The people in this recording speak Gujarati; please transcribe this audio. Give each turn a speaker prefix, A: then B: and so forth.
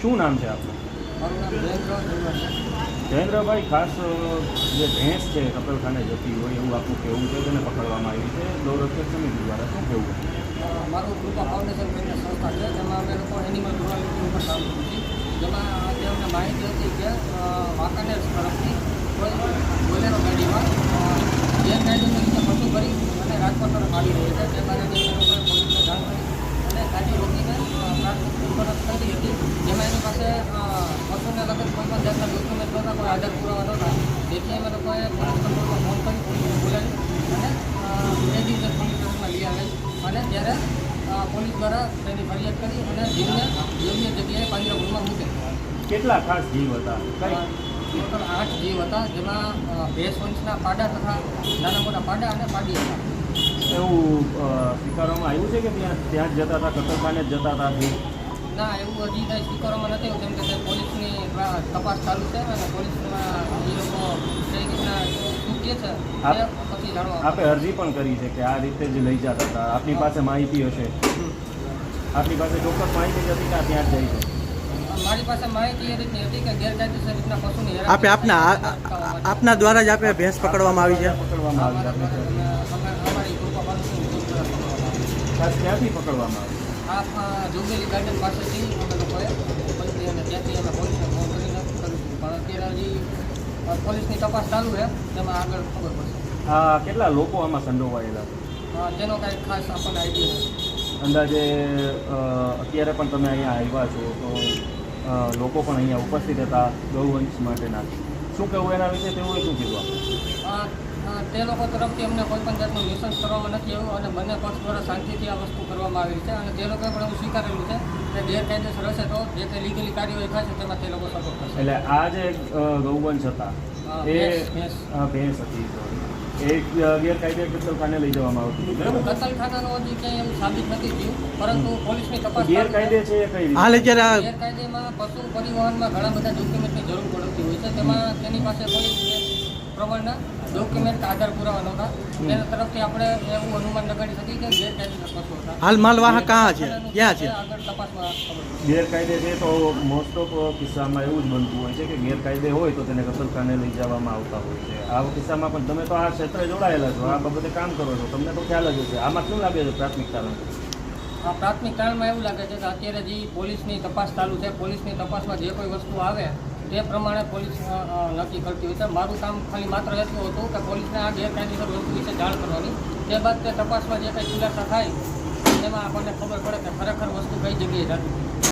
A: શું નામ છે આપનું? જયેન્દ્રભાઈ, ખાસ જે ભેંસ છે, કપલખાને જતી હોય એવું આપનું કહેવું છે તેને પકડવામાં આવી છે. ગૌરક્ષક સમિતિ દ્વારા શું કહેવું?
B: મારું કૃપા ફાઉન્ડેશન કરીને સંસ્થા છે, જેમાં અમે લોકો એનિમલ ક્રુઆલિટી ઉપર કામ જેમાં આજે અમને માહિતી હતી કે વાંકાનેર તરફથી બોલેરો ગાડીમાં ગેરકાયદેસર રીતે પશુ ભરી અને રાજકોટ તરફ આવી રહી છે. તે લોકોએ પોલીસને જાણ કરી અને ગાડી રોકીને અ, પ્રાથમિક પૂછપરછ કરી હતી જેમાં એની પાસે અ, પશુને લગત કોઈ પણ જાતના ડોક્યુમેન્ટ નહોતા કોઈ આધાર પુરાવા નહોતા જેથી અમે લોકોએ પોલીસ કંટ્રોલમાં ફોન કરી બોલાવી અને એ ડિવિઝન પોલીસ સ્ટેશનમાં લઈ આવેલ. અને ત્યારે પોલીસ દ્વારા તેની ફરિયાદ કરી અને જીવને યોગ્ય જગ્યાએ પાંજરાપુરમાં મૂકે.
A: કેટલા ખાસ જીવ હતા?
B: ટોટલ આઠ જીવ હતા જેમાં ભેંસ વંશના પાડા તથા નાના મોટા પાડા અને પાડી હતા.
A: એવું સ્વીકારવામાં આવ્યું છે કે ત્યાં ત્યાં જ જતા હતા કતરખાને જ જતા હતા?
B: ના એવું હજી કાંઈ સ્વીકારવામાં નથી કેમ કે વા- તપાસ ચાલુ છે અને પોલીસમાં એ લોકો કઈ રીતના શું કહે છે તે પછી જાણવા
A: આપે અરજી પણ કરી છે કે આ રીતે જ લઈ જતા હતા. આપની પાસે માહિતી હશે. આપની પાસે ચોક્કસ માહિતી હતી કે ત્યાં જ જાય છે.
B: મારી પાસે માહિતી એ રીતની હતી કે ગેરકાયદેસર રીતના પશુની હેરાફેરી
C: આપના દ્વારા જ આપે ભેંસ પકડવામાં આવી છે?
A: પકડવામાં આવી
B: દ્વારા પકડવામાં આવી. આ જોગેલી ગાર્ડન પાસેથી અમે લોકોએ પકડી અને ત્યાંથી અમે પોલીસને ફોન કરીને કર્યું પણ અત્યારે હજી અ, પોલીસની તપાસ ચાલુ છે તેમાં આગળ ખબર પડશે.
A: હા કેટલા લોકો આમાં સંડોવાયેલા?
B: તેનો કાંઈ ખાસ આપણને આઈડિયા નથી.
A: અંદાજે અત્યારે પણ તમે અહીંયા આવ્યા છો તો લોકો પણ અહીંયા ઉપસ્થિત હતા ગૌવંશ માટેના શું કહેવું એના વિશે? તેઓએ શું કીધું
B: તે લોકો તરફથી અમને કોઈ પણ જાતનું ન્યુસન્સ કરવામાં નથી આવ્યું અને બંને પક્ષ દ્વારા શાંતિથી આ વસ્તુ કરવામાં આવી છે અને તે લોકોએ પણ એવું સ્વીકારેલું છે કે ગેરકાયદેસર હશે તો જે કંઈ લીગલી કાર્યવાહી થશે તેમાં તે લોકો સપોર્ટ કરશે.
A: એટલે આ જે ગૌવંશ હતા એ
B: ભેંસ,
A: હતી sorry. એ ગેરકાયદે કતલખાને લઈ જવામાં આવતું હતું બરાબર?
B: કતલખાનાનું હજી ક્યાંય એવું સાબિત નથી થયું પરંતુ પોલીસની તપાસ
A: ગેરકાયદે છે એ કઈ રીતે?
C: હાલ અત્યારે
B: ગેરકાયદેમાં પશુ પરિવહનમાં ઘણા બધા ડોક્યુમેન્ટની જરૂર પડતી હોય છે. તેમાં તેની પાસે કોઈ પ્રમાણના ડોક્યુમેન્ટ આધાર પુરાવા નહોતા તેના તરફથી આપણે એવું અનુમાન લગાડી શકીએ કે ગેરકાયદે પશુ હતા.
C: હાલ માલવાહક કાં છે? ક્યાં છે?
B: આગળ તપાસમાં
A: ગેરકાયદે છે તો મોસ્ટ ઓફ કિસ્સામાં એવું જ બનતું હોય છે કે ગેરકાયદે હોય તો તેને કતલખાને લઈ જવામાં આવતા હોય છે. આ કિસ્સામાં પણ તમે તો આ ક્ષેત્રે જોડાયેલા છો આ બાબતે કામ કરો છો. તમને તો ખ્યાલ જ હશે. આમાં શું લાગે છે પ્રાથમિક કારણ?
B: આ પ્રાથમિક કારણમાં એવું લાગે છે કે અત્યારે જે પોલીસની તપાસ ચાલુ છે પોલીસની તપાસમાં જે કોઈ વસ્તુ આવે તે પ્રમાણે પોલીસ નક્કી કરતી હોય છે. મારું કામ ખાલી માત્ર એટલું હતું કે પોલીસને આ ગેરકાયદેસર વસ્તુ વિશે જાણ કરવાની. તે બાદ તે તપાસમાં જે કંઈ ખુલાસા થાય તેમાં આપણને ખબર પડે કે ખરેખર વસ્તુ કઈ જગ્યાએ જતી.